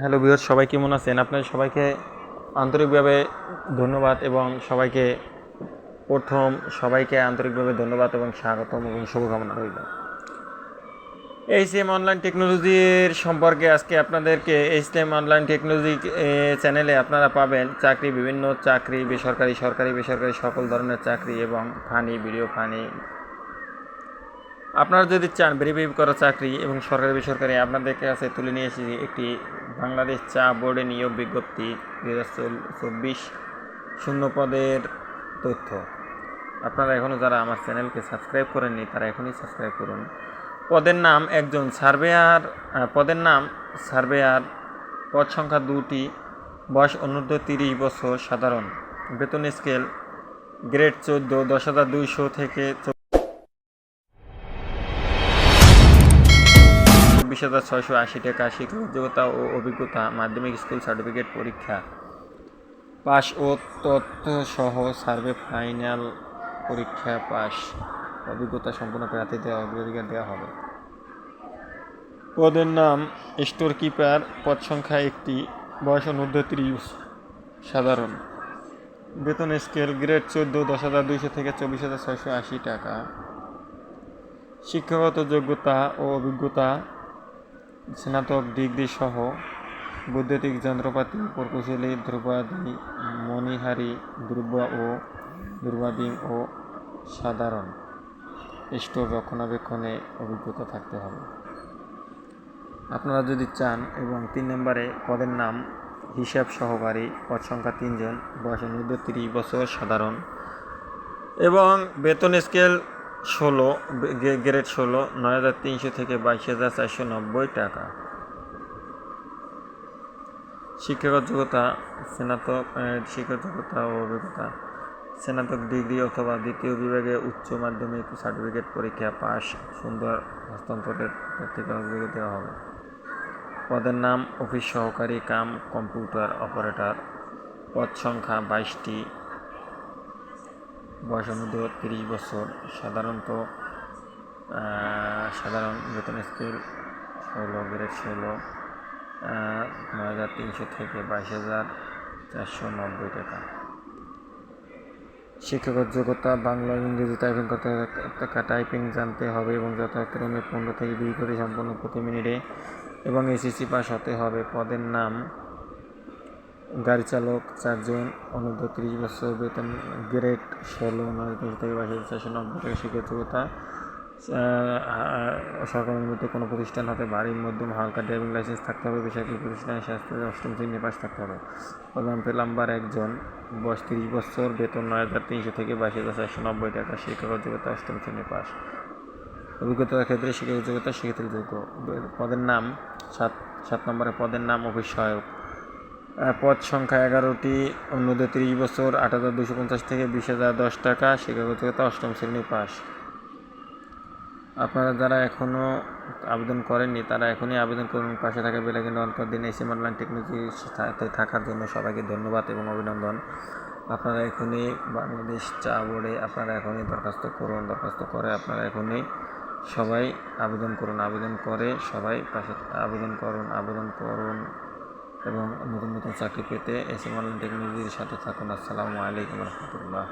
Hello বিহর সবাই কেমন আছেন? আপনাদের সবাইকে আন্তরিকভাবে ধন্যবাদ এবং সবাইকে প্রথম সবাইকে আন্তরিকভাবে ধন্যবাদ এবং স্বাগতম এবং শুভকামনা রইল। এইচ এম অনলাইন টেকনোলজির সম্পর্কে আজকে আপনাদেরকে এইচ এম অনলাইন টেকনোলজি চ্যানেলে আপনারা পাবেন চাকরি, বিভিন্ন চাকরি, বেসরকারি, সরকারি, বেসরকারি সকল ধরনের চাকরি এবং ফানি ভিডিও ফানি। আপনারা যদি চান ভেরিফাই করা চাকরি এবং সরকারি, বেসরকারি আপনাদের কাছে তুলে নিয়ে এসেছি একটি বাংলাদেশ চা বোর্ডে নিয়োগ বিজ্ঞপ্তি দুই হাজার চব্বিশ শূন্য পদের তথ্য। আপনারা এখনও যারা আমার চ্যানেলকে সাবস্ক্রাইব করেননি, তারা এখনই সাবস্ক্রাইব করুন। পদের নাম একজন সার্ভেয়ার পদের নাম সার্ভেয়ার, পদ সংখ্যা দুটি, বয়স অনূর্ধ্ব তিরিশ বছর, সাধারণ। বেতন স্কেল গ্রেড চোদ্দ, দশ হাজার দুইশো থেকে চব্বিশ হাজার ছয়শো আশি টাকা শিক্ষক যোগ্যতা ও অভিজ্ঞতা, মাধ্যমিক স্কুল সার্টিফিকেট পরীক্ষা পাস ও তথ্য সহ সার্ভে ফাইনাল পরীক্ষা পাস অভিজ্ঞতা সম্পূর্ণ প্রার্থীদের অগ্রাধিকার দেওয়া হবে। পদের নাম স্টোর কিপার, পদ সংখ্যা একটি, বয়স অনূর্ধ্ব ত্রিশ, সাধারণ। বেতন স্কেল গ্রেড চোদ্দ, দশ হাজার দুইশো থেকে চব্বিশ হাজার ছয়শো আশি টাকা। শিক্ষাগত যোগ্যতা ও অভিজ্ঞতা স্নাতক ডিগ্রি সহ বৈদ্যুতিক যন্ত্রপাতি, প্রকৌশলী ধ্রুবাদি মণিহারি দ্রব্য ও দুর্বাদিন ও সাধারণ স্টোর রক্ষণাবেক্ষণে অভিজ্ঞতা থাকতে হবে। আপনারা যদি চান এবং তিন নম্বরে পদের নাম, হিসাব সহকারী, পদ সংখ্যা তিনজন, বয়স অনুর্ধ তিরিশ বছর, সাধারণ এবং বেতন স্কেল ষোলো গ্রেড ষোলো, নয় হাজার তিনশো থেকে বাইশ হাজার চারশো নব্বই টাকা। শিক্ষাগত যোগ্যতা, স্নাতক শিক্ষাগত যোগ্যতা ও অভিজ্ঞতা। স্নাতক ডিগ্রি অথবা দ্বিতীয় বিভাগে উচ্চ মাধ্যমিক সার্টিফিকেট পরীক্ষা পাস, সুন্দর হস্তান্তরের থেকে অভিযোগ দেওয়া হবে। পদের নাম, অফিস সহকারী, কাম, কম্পিউটার অপারেটর। পদ সংখ্যা বাইশটি। বয়স মধ্যে তিরিশ বছর, সাধারণত সাধারণ বেতন স্কেল ষোলো গ্রেড ষোলো নয় হাজার তিনশো থেকে বাইশ হাজার চারশো নব্বই টাকা। শিক্ষাগত যোগ্যতা, বাংলা, ইংরেজি, টাইপিং করতে টাইপিং জানতে হবে এবং যথাক্রমে পনেরো থেকে দুই করে সম্পূর্ণ প্রতি মিনিটে এবং এসএসসি পাস হতে হবে। পদের নাম গাড়ি চালক, চারজন, অনূর্ধ্ব তিরিশ বছর, বেতন গ্রেড ষোলো নয় থেকে বাইশ চারশো নব্বই টাকা যোগ্যতা সরকারি অনুমোদিত কোনো প্রতিষ্ঠান হাতে বাড়ির মধ্যম হালকা ড্রাইভিং লাইসেন্স থাকতে হবে, বেসরকারি প্রতিষ্ঠানে স্বাস্থ্য অষ্টম শ্রেণি পাস থাকতে হবে। প্রধান নাম্বার একজন, বয়স তিরিশ বছর, বেতন নয় হাজার তিনশো থেকে বাইশ হাজার চারশো নব্বই টাকা শিক্ষাগত যোগ্যতা অষ্টম শ্রেণি পাস অভিজ্ঞতার ক্ষেত্রে শিক্ষাগত যোগ্যতা সেক্ষেত্রে যোগ্য। পদের নাম, সাত সাত নম্বরের পদের নাম অফিস সহায়ক। পদ সংখ্যা এগারোটি, অন্যদের তিরিশ বছর আট হাজার দুশো পঞ্চাশ থেকে বিশ হাজার দশ টাকা, শিক্ষাগত অষ্টম শ্রেণি পাস আপনারা যারা এখনও আবেদন করেননি, তারা এখনই আবেদন করুন। পাশে থাকা বেলাকিন অন্তর দিন। এসএম অনলাইন টেকনোলজি সাথে থাকার জন্য সবাইকে ধন্যবাদ এবং অভিনন্দন। আপনারা এখনই বাংলাদেশ চা বোর্ডে আপনারা এখনই দরখাস্ত করুন, দরখাস্ত করে আপনারা এখনই সবাই আবেদন করুন। আবেদন করে সবাই পাশে আবেদন করুন আবেদন করুন। এবং নতুন নতুন চাকরি পেতে এসএম অনলাইন টেকনোলজির সাথে থাকুন। আসসালামু আলাইকুম রহমতুল্লাহ।